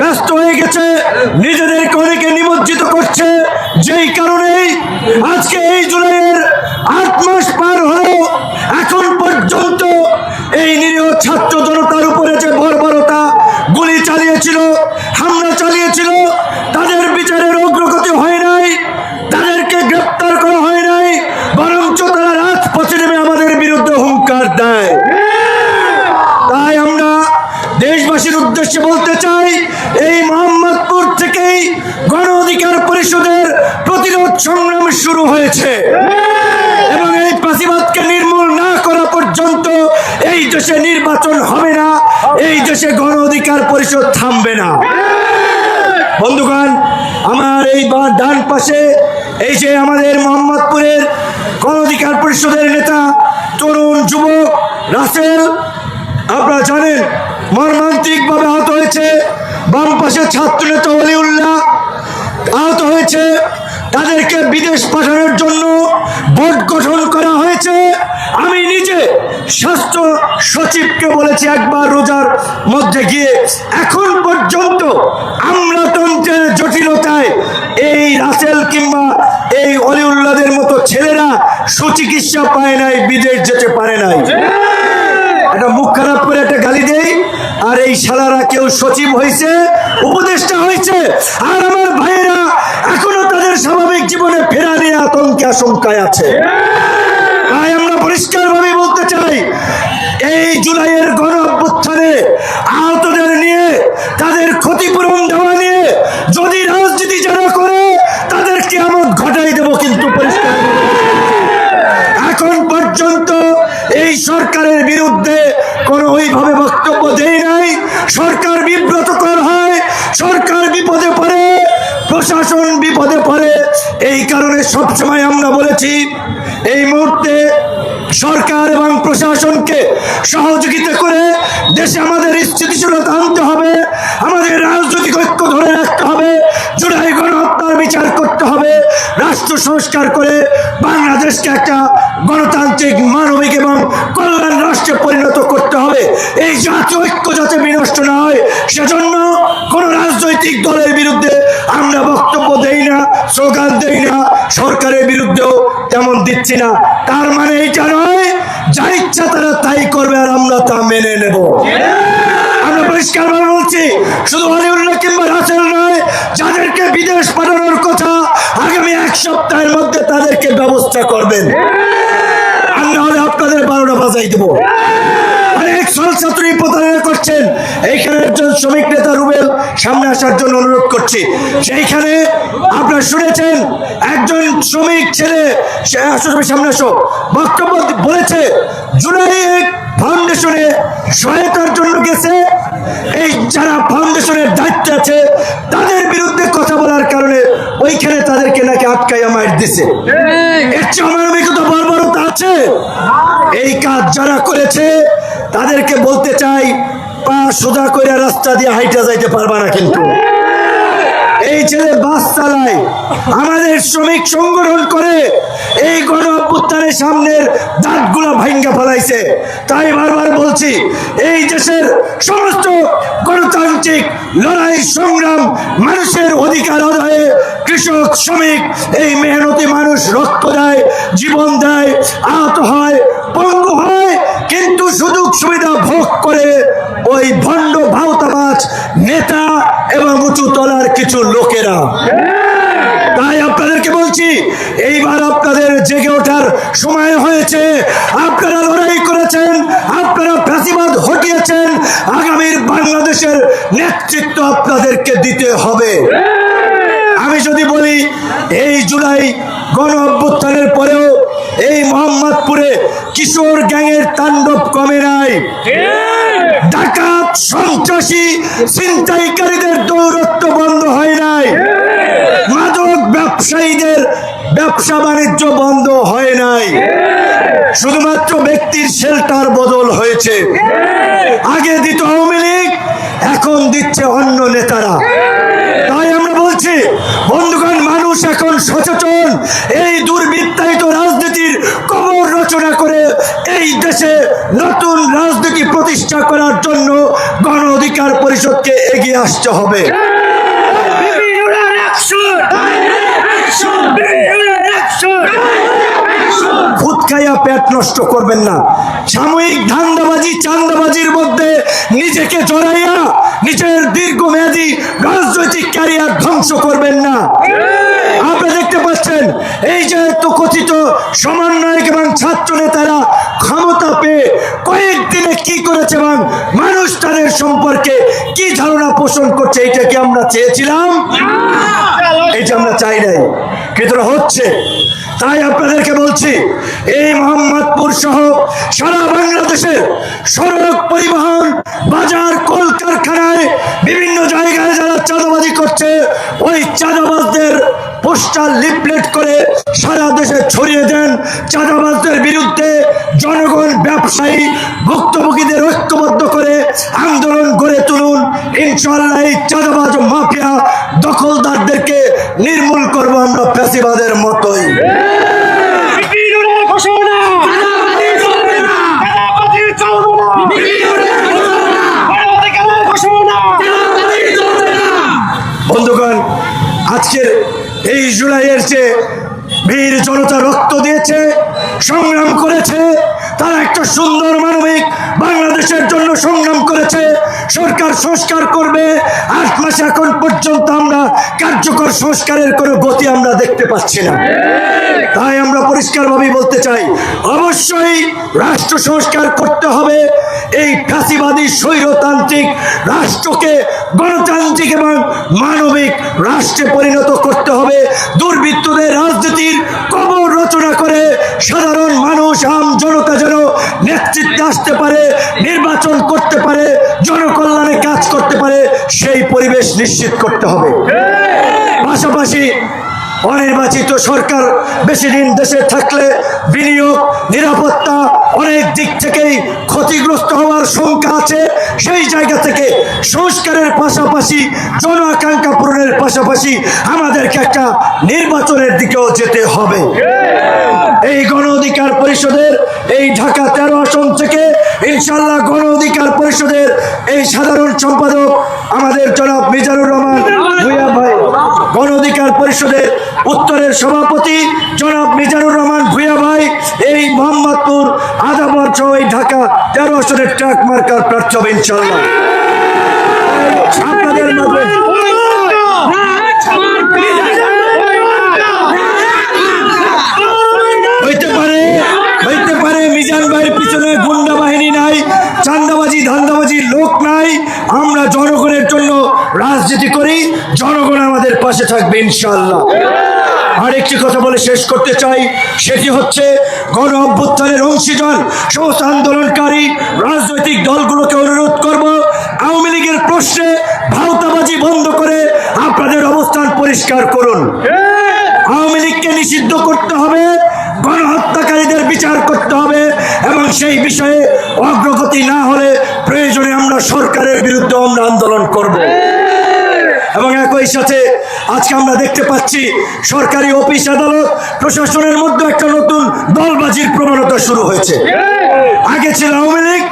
ব্যস্ত হয়ে গেছে, নিজেদের অনেকে নিমজ্জিত করছে। যেই কারণেই আজকে এই জুলাইয়ের আট মাস পার হলো, এখন পর্যন্ত এই নিরীহ ছাত্র জনতার উপরে যে বর্বরতা গুলি চালিয়েছিল হামলা চালিয়েছিল তাদের বিচারের অগ্রগতি হয় নাই তাদেরকে গ্রেপ্তার করা হয় নাই বরঞ্চ তারা রাজপথে নেমে আমাদের বিরুদ্ধে হুঙ্কার দেয় তাই আমরা দেশবাসীর উদ্দেশ্যে বলতে চাই এই মোহাম্মদপুর থেকেই গণ অধিকার পরিষদের প্রতিরোধ সংগ্রাম শুরু হয়েছে এবং এই ফাঁসিবাদকে নির্মূল না করা পর্যন্ত এই দেশে নির্বাচন হবে না, এই দেশে গণ অধিকার পরিষদ থামবে না। বন্ধুগণ, আমার এই ডান পাশে এই যে আমাদের মোহাম্মদপুরের গণ অধিকার পরিষদের নেতা, তরুণ যুবক রাসেল, আপনারা জানেন, মর্মান্তিকভাবে আহত হয়েছে। বাম পাশে ছাত্র নেতা অলিউল্লাহ আহত হয়েছে। তাদেরকে বিদেশ পাঠানোর জন্য বোর্ড গঠন করা হয়েছে। আমি নিজে স্বাস্থ্য সচিবকে বলেছি একবার রোজার মধ্যে গিয়ে, এখন পর্যন্ত আমলাতন্ত্রের জটিলতায় এই রাসেল কিংবা এই অলিউল্লাদের মতো ছেলেরা সুচিকিৎসা পায় নাই, বিদেশ যেতে পারে নাই। একটা মুখ খারাপ করে একটা গালি দেই, আর এই শালারা কেউ সচিব হয়েছে উপদেষ্টা হয়েছে আর আমার এখনও তাদের স্বাভাবিক জীবনে ফেরা নিয়ে আতঙ্কে, আশঙ্কায় আছে। তাই আমরা পরিষ্কারভাবে বলতে চাই, এই জুলাইয়ের গণ অভ্যুত্থানে আহতদের নিয়ে, তাদের ক্ষতিপূরণ দেওয়া নিয়ে যদি রাজনীতি যারা করে তাদেরকে আমদ ঘটাই দেবো কিন্তু পরিষ্কার। এখন পর্যন্ত এই সরকারের বিরুদ্ধে কোনো ওইভাবে বক্তব্য দেয় নাই। সরকার বিব্রতকর হয়, সরকার বিপদে পড়ে প্রশাসন বিপদে পড়ে এই কারণে সবসময় আমরা বলেছি, এই মুহূর্তে সরকার এবং প্রশাসনকে সহযোগিতা করে দেশে আমাদের স্থিতিশীলতা আনতে হবে, আমাদের রাজনৈতিক ঐক্য ধরে রাখতে হবে, জুলাই গণহত্যার বিচার করতে হবে, রাষ্ট্র সংস্কার করে বাংলাদেশকে একটা গণতান্ত্রিক, মানবিক এবং কল্যাণ রাষ্ট্রে পরিণত করতে হবে। এই জাতীয় ঐক্য যাতে বিনষ্ট না হয়, সেজন্য কোনো রাজনৈতিক দলের বিরুদ্ধে আমরা বক্তব্য দেই না স্লোগান দেই না, সরকারের বিরুদ্ধেও তেমন দিচ্ছি না। তার মানে এইটা নয়, যা ইচ্ছা তারা তাই করবে আর আমরা তা মেনে নেব। আমরা পরিষ্কারভাবে বলছি, শুধু হলিউল্লাহ কিংবা রাসেল নয়, যাদেরকে বিদেশ পাঠানোর কথা আগামী এক সপ্তাহের মধ্যে তাদেরকে ব্যবস্থা করবেন। আর নাহলে আপনাদের বারোটা বাজাই দেবো। অনেক ছাত্রী প্রতারণা করছেন। এইখানে একজন শ্রমিক নেতা রুবেল সামনে আসার জন্য অনুরোধ করছি। সেইখানে আপনারা শুনেছেন একজন শ্রমিক ছেলে সামনে আসো বক্তব্য বলেছে জুলাই এক ফাউন্ডেশনে সহায়তার জন্য গেছে। এই যারা ফাউন্ডেশনের দায়িত্ব আছে তাদের বিরুদ্ধে কথা বলার কারণে ওইখানে তাদেরকে নাকি আটকাইয়া মার দিছে। এর চেয়ে অমানবিকতা বর্বরতা আছে। এই কাজ যারা করেছে, তাদেরকে বলতে চাই, পা সোজা করে রাস্তা দিয়ে হাইটা যাইতে পারবা না কিন্তু। এই ছেলে বাস চালায়, আমাদের শ্রমিক সংগঠন করে, এই গণ অভ্যুত্থানের সামনের দাঁতগুলো ভাঙ্গা ফেলাইছে। তাই বারবার বলছি, এই দেশের সমস্ত গণতান্ত্রিক লড়াই, সংগ্রাম, মানুষের অধিকার আদায়ে কৃষক, শ্রমিক, এই মেহনতি মানুষ রক্ত দেয়, জীবন দেয়, আহত হয় পঙ্গু হয় কিন্তু সুযোগ সুবিধা ভোগ করে ওই ভণ্ড ভাওতাবাজ নেতা এবং উঁচু তলার কিছু লোকেরা। তাই আপনাদেরকে বলছি, এইবার আপনাদের জেগে ওঠার সময় হয়েছে। আপনারা লড়াই করেছেন, আপনারা ফ্যাসিবাদ হটিয়েছেন, আগামীর বাংলাদেশের নেতৃত্ব আপনাদেরকে দিতে হবে। আমি যদি বলি, এই জুলাই গণ অভ্যুত্থানের পরেও এই মোহাম্মদপুরে কিশোর গ্যাংয়ের তাণ্ডব কমে নাই। ডাকাত, সন্ত্রাসী, ছিনতাইকারীদের দৌরত্ব বন্ধ হয় নাই। মাদক ব্যবসায়ীদের ব্যবসা বাণিজ্য বন্ধ হয় নাই। শুধুমাত্র ব্যক্তির শেল্টার বদল হয়েছে। আগে দিত আওয়ামী লীগ, এখন দিচ্ছে অন্য নেতারা। তাই আমরা বলছি, বন্ধুগণ, মানুষ এখন সচেতন। এই দুর্বৃত্তায়িত রাজনীতির কবর রচনা রচনা করে এই দেশে নতুন রাজনীতি প্রতিষ্ঠা করার জন্য গণ অধিকার পরিষদকে এগিয়ে আসতে হবে। মধ্যে নিজেকে নিজের দীর্ঘমেয়াদী ক্যারিয়ার ধ্বংস করবেন না। দেখতে পাচ্ছেন, এই যে কথিত সমন্বয়ক এবং ছাত্র নেতারা ক্ষমতা পেয়ে কয়েকদিনে কি করেছে এবং মানুষ তাদের সম্পর্কে কি ধারণা পোষণ করছে এটা কি আমরা চেয়েছিলাম? এটা আমরা চাই নাই, কিন্তু হচ্ছে, তাই আপনাদেরকে বলছি, এই মোহাম্মদপুর সহ সারা বাংলাদেশের সড়ক পরিবহন, বাজার, কলকারখানায় বিভিন্ন জায়গায় যারা চাঁদাবাজি করছে, ওই চাঁদাবাজদের পোস্টার লিফলেট করে সারা দেশে ছড়িয়ে দেন চাঁদাবাজদের বিরুদ্ধে জনগণ, ব্যবসায়ী, ভুক্তভোগীদের ঐক্যবদ্ধ করে আন্দোলন গড়ে তুলুন। ইনশাল্লাহ এই চাঁদাবাজ মাফিয়া দখলদারদেরকে নির্মূল করব আমরা ফ্যাসিবাদের মতোই বন্ধুগণ আজকের এই জুলাইয়ের যে বীর জনতা রক্ত দিয়েছে সংগ্রাম করেছে। তারা একটা সুন্দর মানবিক বাংলাদেশের জন্য সংগ্রাম সরকার সংস্কার করবে। আট মাস এখন পর্যন্ত আমরা কার্যকর সংস্কারের কোনো গতি আমরা দেখতে পাচ্ছি না। তাই আমরা পরিষ্কারভাবে বলতে চাই, অবশ্যই রাষ্ট্র সংস্কার করতে হবে। এই ফ্যাসিবাদী, স্বৈরতান্ত্রিক রাষ্ট্রকে গণতান্ত্রিক এবং মানবিক রাষ্ট্রে পরিণত করতে হবে। দুর্বৃত্তদের রাজনীতির কবর রচনা করে সাধারণ মানুষ, আম জনতা যেন নেতৃত্বে আসতে পারে নির্বাচন করতে পারে জনকল্যাণে কাজ করতে পারে সেই পরিবেশ নিশ্চিত করতে হবে। পাশাপাশি অনির্বাচিত সরকার বেশি দিন দেশে থাকলে বিনিয়োগ, নিরাপত্তা অনেক দিক থেকেই ক্ষতিগ্রস্ত হওয়ার শঙ্কা আছে। সেই জায়গা থেকে সংস্কারের পাশাপাশি জন আকাঙ্ক্ষা পূরণের পাশাপাশি আমাদেরকে একটা নির্বাচনের দিকেও যেতে হবে। এই গণ অধিকার পরিষদের এই ঢাকা তেরো আসন থেকে ইনশাল্লাহ গণ অধিকার পরিষদের এই সাধারণ সম্পাদক আমাদের জনাব মিজানুর রহমান ভাই। পরিষদের উত্তরের সভাপতি জনাব মিজানুর রহমান ভূঁইয়া ভাই, এই মোহাম্মদপুর, আদাবর এই ঢাকা তেরো আসনের ট্রাক মার্কার প্রার্থী হবে ইনশাল্লাহ আপনাদের মাঝে হইতে পারে হইতে পারে মিজান ভাইয়ের পিছনে গুন্ডা বাহিনী নাই চান্দাবাজি ধান্দাবাজির লোক নাই আমরা জনগণের জন্য রাজনীতি করি, জনগণ আমাদের পাশে থাকবে ইনশাল্লাহ আরেকটি কথা বলে শেষ করতে চাই, সেটি হচ্ছে গণ অভ্যুত্থানের অংশীজন সমস্ত আন্দোলনকারী রাজনৈতিক দলগুলোকে অনুরোধ করব, আওয়ামী লীগের প্রশ্নে ভাওতাবাজি বন্ধ করে আপনাদের অবস্থান পরিষ্কার করুন। আওয়ামী লীগকে নিষিদ্ধ করতে হবে, গণহত্যাকারীদের বিচার করতে হবে, এবং সেই বিষয়ে অগ্রগতি না হলে প্রয়োজনে আমরা সরকারের বিরুদ্ধে আমরা আন্দোলন করব। এবং একই সাথে আজকে আমরা দেখতে পাচ্ছি সরকারি অফিস আদালত প্রশাসনের মধ্যে একটা নতুন দলবাজির প্রবণতা শুরু হয়েছে। আগে ছিল আওয়ামী লীগ,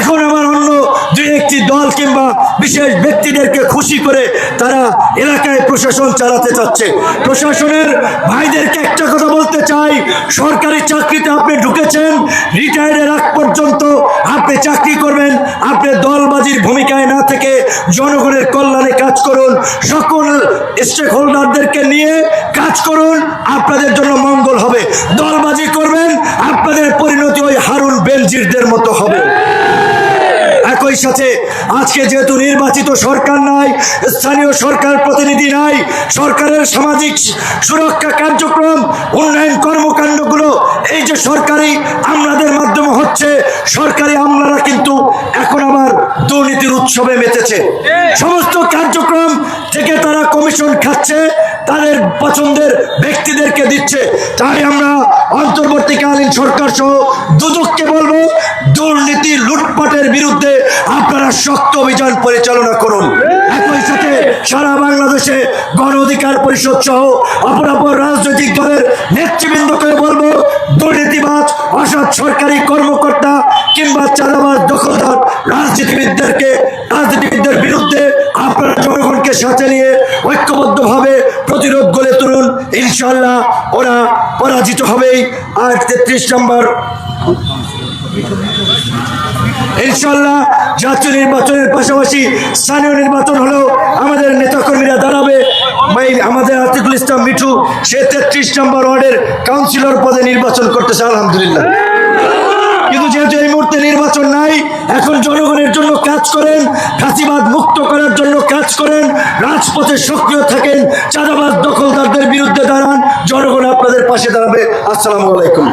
এখন আবার অন্য দুই একটি দল কিংবা বিশেষ ব্যক্তিদেরকে খুশি করে তারা এলাকায় প্রশাসন চালাতে চাচ্ছে। প্রশাসনের ভাইদেরকে একটা কথা বলতে চাই, সরকারি চাকরিতে আপনি ঢুকেছেন রিটায়ারের আগ পর্যন্ত আপনি চাকরি করবেন আপনি দলবাজির ভূমিকায় না থেকে জনগণের কল্যাণে কাজ করুন, সকল স্টেক হোল্ডারদেরকে নিয়ে কাজ করুন, আপনাদের জন্য মঙ্গল হবে। দলবাজি করবেন, আপনাদের পরিণতি ওই হারুন বেলজিরদের মতো হবে। সাথে আজকে যেহেতু নির্বাচিত সরকার নাই, স্থানীয় সরকার প্রতিনিধি নাই, সরকারের সামাজিক সুরক্ষা কার্যক্রম, উন্নয়ন কর্মকাণ্ডগুলো এই যে সরকারি আমলাদের মাধ্যমে হচ্ছে, সরকারি আমলারা কিন্তু এখন আবার দুর্নীতির উৎসবে মেতেছে। সমস্ত কার্যক্রম থেকে তারা কমিশন খাচ্ছে, তাদের পছন্দের ব্যক্তিদেরকে দিচ্ছে। তাই আমরা অন্তর্বর্তীকালীন সরকার সহ দুদককে বলব, দুর্নীতি লুটপাটের বিরুদ্ধে আপনারা শক্ত অভিযান পরিচালনা করুন। একই সাথে সারা বাংলাদেশে গণ অধিকার পরিষদ সহ অপরাপর রাজনৈতিক দলের নেতৃবৃন্দকে বলব, দুর্নীতিবাজ, অসৎ সরকারি কর্মকর্তা কিংবা চাঁদাবাজ দখলদার রাজনীতিবিদদেরকে, রাজনীতিবিদদের বিরুদ্ধে আপনারা জনগণকে সাথে নিয়ে ঐক্যবদ্ধভাবে প্রতিরোধ গড়ে তুলুন। ইনশাল্লাহ ওরা পরাজিত হবেই। আর তেত্রিশ নম্বর। ইনশাল্লাহ জাতীয় নির্বাচনের পাশাপাশি স্থানীয় নির্বাচন হলেও আমাদের নেতাকর্মীরা দাঁড়াবে। আমাদের আতিকুল ইসলাম মিঠু, সে তেত্রিশ নম্বর ওয়ার্ডের কাউন্সিলর পদে নির্বাচন করতেছে, আলহামদুলিল্লাহ। কিন্তু যেহেতু এই মুহূর্তে নির্বাচন নাই, এখন জনগণের জন্য কাজ করেন ফাঁসিবাদ মুক্ত করার জন্য কাজ করেন, রাজপথে সক্রিয় থাকেন, চাঁদাবাদ দখলদারদের বিরুদ্ধে দাঁড়ান, জনগণ আপনাদের পাশে দাঁড়াবে। আসসালামু আলাইকুম।